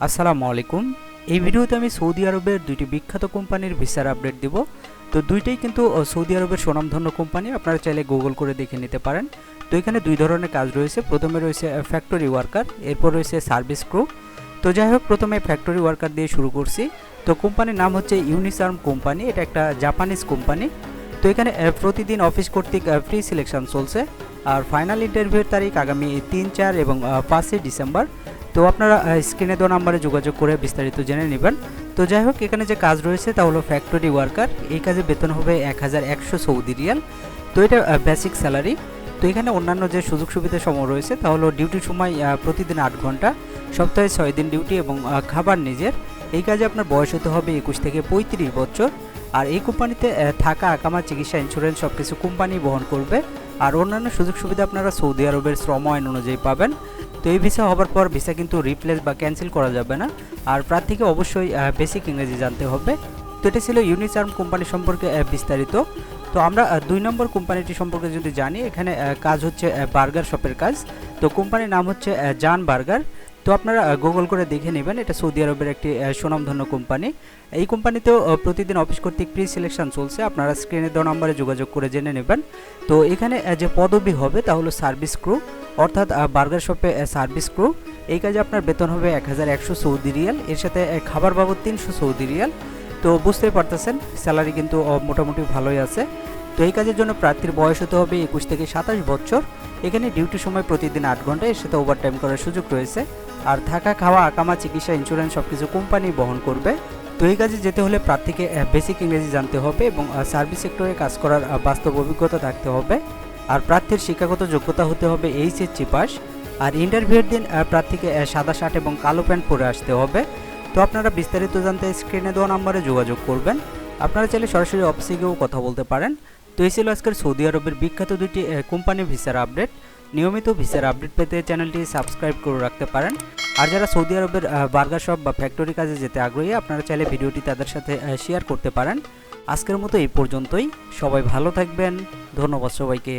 আসসালামু আলাইকুম। এই ভিডিওতে আমি সৌদি আরবের দুইটি বিখ্যাত কোম্পানির ভিসার আপডেট দিব। তো দুইটাই কিন্তু সৌদি আরবের সুনামধন্য কোম্পানি, আপনারা চাইলে গুগল করে দেখে নিতে পারেন। তো এখানে দুই ধরনের কাজ রয়েছে। প্রথমে রয়েছে ফ্যাক্টরি ওয়ার্কার এরপর রয়েছে সার্ভিস ক্রু তো যাই হোক, প্রথমে ফ্যাক্টরি ওয়ার্কার দিয়ে শুরু করছি। তো কোম্পানির নাম হচ্ছে ইউনিসার্ম কোম্পানি এটা একটা জাপানিজ কোম্পানি। তো এখানে প্রতিদিন অফিস কর্তৃক ফ্রি সিলেকশন চলছে। আর ফাইনাল ইন্টারভিউর তারিখ আগামী তিন চার এবং পাঁচই ডিসেম্বর। তো আপনারা স্ক্রিনে দেওয়া নাম্বারে যোগাযোগ করে বিস্তারিত জেনে নেবেন। তো যাই হোক, এখানে যে কাজ রয়েছে তা হলো ফ্যাক্টরি ওয়ার্কার এই কাজে বেতন হবে এক হাজার একশো সৌদি রিয়াল। তো এটা বেসিক স্যালারি তো এখানে অন্যান্য যে সুযোগ সুবিধা সমূহ রয়েছে তা হলো ডিউটির সময় প্রতিদিন আট ঘণ্টা, সপ্তাহে ছয় দিন ডিউটি এবং খাবার নিজের। এই কাজে আপনার বয়স হতে হবে একুশ থেকে পঁয়ত্রিশ বছর। আর এই কোম্পানিতে থাকা আকামা চিকিৎসা ইন্স্যুরেন্স সব কিছু কোম্পানি বহন করবে। আর অন্যান্য সুযোগ সুবিধা আপনারা সৌদি আরবের শ্রম আইন অনুযায়ী পাবেন। তো এই ভিসা হবার পর ভিসা কিন্তু রিপ্লেস বা ক্যান্সেল করা যাবে না। আর প্রার্থীকে অবশ্যই বেসিক ইংরেজি জানতে হবে। তো এটা ছিল ইউনিচার্ম কোম্পানি সম্পর্কে বিস্তারিত। তো আমরা দুই নম্বর কোম্পানিটি সম্পর্কে যদি জানি, এখানে কাজ হচ্ছে বার্গার শপের কাজ। তো কোম্পানির নাম হচ্ছে জান বার্গার। তো আপনারা গুগল করে দেখে নেবেন, এটা সৌদি আরবের একটি সুনামধন্য কোম্পানি। এই কোম্পানিতেও প্রতিদিন অফিস কর্তৃক প্রি সিলেকশন চলছে। আপনারা স্ক্রিনে দেওয়া নম্বরে যোগাযোগ করে জেনে নেবেন। তো এখানে যে পদবি হবে, তা হলো সার্ভিস ক্রু, অর্থাৎ বার্গার শপে সার্ভিস ক্রু। এই কাজে আপনার বেতন হবে এক হাজার একশো সৌদি রিয়াল। এর সাথে খাবার বাবদ তিনশো সৌদি রিয়াল। তো বুঝতেই পারতেছেন, স্যালারি কিন্তু মোটামুটি ভালোই আছে। তো এই কাজের জন্য প্রার্থীর বয়স হতে হবে একুশ থেকে সাতাশ বছর। এখানে ডিউটির সময় প্রতিদিন আট ঘণ্টা, এর সাথে ওভার টাইম করার সুযোগ রয়েছে। আর থাকা, খাওয়া আকামা চিকিৎসা ইন্স্যুরেন্স সব কিছু কোম্পানি বহন করবে। তো এই কাজে যেতে হলে প্রার্থীকে বেসিক ইংরেজি জানতে হবে এবং সার্ভিস সেক্টরে কাজ করার বাস্তব অভিজ্ঞতা থাকতে হবে। আর প্রার্থীর শিক্ষাগত যোগ্যতা হতে হবে এইচএসসি পাস আর ইন্টারভিউয়ের দিন প্রার্থীকে সাদা শার্ট এবং কালো প্যান্ট পরে আসতে হবে। তো আপনারা বিস্তারিত জানতে স্ক্রিনে দেওয়া নাম্বারে যোগাযোগ করবেন। আপনারা চাইলে সরাসরি অফিসে গিয়েও কথা বলতে পারেন। তো এই ছিল আজকের সৌদি আরবের বিখ্যাত দুটি কোম্পানি ভিসার আপডেট নিয়মিত ভিসার আপডেট পেতে চ্যানেলটি সাবস্ক্রাইব করে রাখতে পারেন। আর যারা সৌদি আরবের বার্গার শপ বা ফ্যাক্টরি কাজে যেতে আগ্রহী, আপনারা চাইলে ভিডিওটি তাদের সাথে শেয়ার করতে পারেন। আজকের মতো এই পর্যন্তই। সবাই ভালো থাকবেন। ধন্যবাদ সবাইকে।